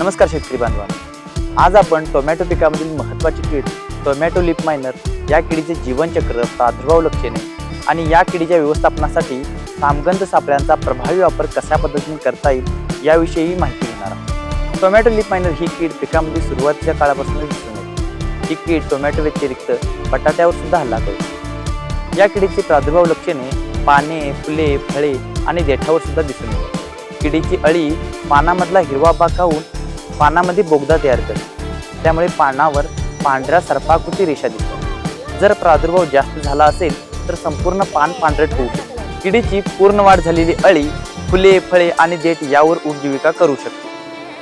नमस्कार शेतकरी बांधवांनो. आज आपण टोमॅटो पिकामधील महत्त्वाची कीड टोमॅटो लिप मायनर या किडीचे जीवनचक्र प्रादुर्भाव लक्षणे आणि या किडीच्या व्यवस्थापनासाठी सामगंध सापळ्यांचा प्रभावी वापर कशा पद्धतीने करता येईल याविषयी माहिती घेणार आहोत. टोमॅटो लिप मायनर ही कीड पिकामध्ये सुरुवातीच्या काळापासून दिसून येते. ही कीड टोमॅटो व्यतिरिक्त बटाट्यावर सुद्धा हल्ला करते. या किडीची प्रादुर्भाव लक्षणे पाने फुले फळे आणि देठावर सुद्धा दिसून येते. किडीची अळी पानामधला हिरवा भाग खाऊन पानामध्ये बोगदा तयार करते त्यामुळे पानावर पांढऱ्या सर्पाकृती रेषा दिसतात जर प्रादुर्भाव जास्त झाला असेल तर संपूर्ण पान पांढरट होऊ शकते. किडीची पूर्ण वाढ झालेली अळी फुले फळे आणि देठ यावर उपजीविका करू शकते.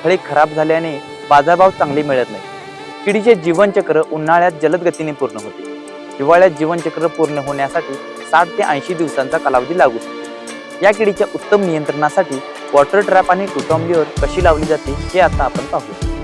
फळे खराब झाल्याने बाजारभाव चांगले मिळत नाही. किडीचे जीवनचक्र उन्हाळ्यात जलद गतीने पूर्ण होते. हिवाळ्यात जीवनचक्र पूर्ण होण्यासाठी साठ ते ऐंशी दिवसांचा कालावधी लागू शकतो. या किडीच्या उत्तम नियंत्रणासाठी वॉटर ट्रॅप आणि टुटॉम्बलीवर कशी लावली जाते हे आता आपण पाहूया.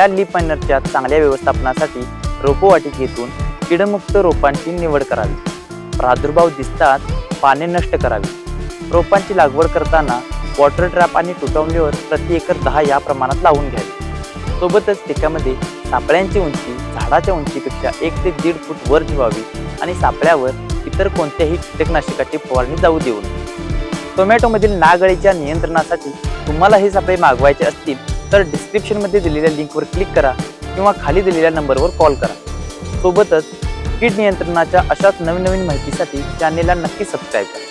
या लीप मायनरच्या चांगल्या व्यवस्थापनासाठी रोपवाटिकेतून कीडमुक्त रोपांची निवड करावी. प्रादुर्भाव दिसताच पाने नष्ट करावी. रोपांची लागवड करताना वॉटर ट्रॅप आणि टुटवलीवर प्रति एकर दहा या प्रमाणात लावून घ्यावी. सोबतच पिकामध्ये सापळ्यांची उंची झाडाच्या उंचीपेक्षा एक ते दीड फूट वर ठेवावी आणि सापळ्यावर इतर कोणत्याही कीटकनाशकाची फवारणी जाऊ देऊ नये. टोमॅटोमधील नागळीच्या नियंत्रणासाठी तुम्हाला हे सापळे मागवायचे असतील तर डिस्क्रिप्शनमध्ये दिलेल्या लिंकवर क्लिक करा किंवा खाली दिलेल्या नंबरवर कॉल करा. सोबतच कीड नियंत्रणाच्या अशाच नवीन नवीन माहितीसाठी चॅनेलला नक्की सबस्क्राईब करा.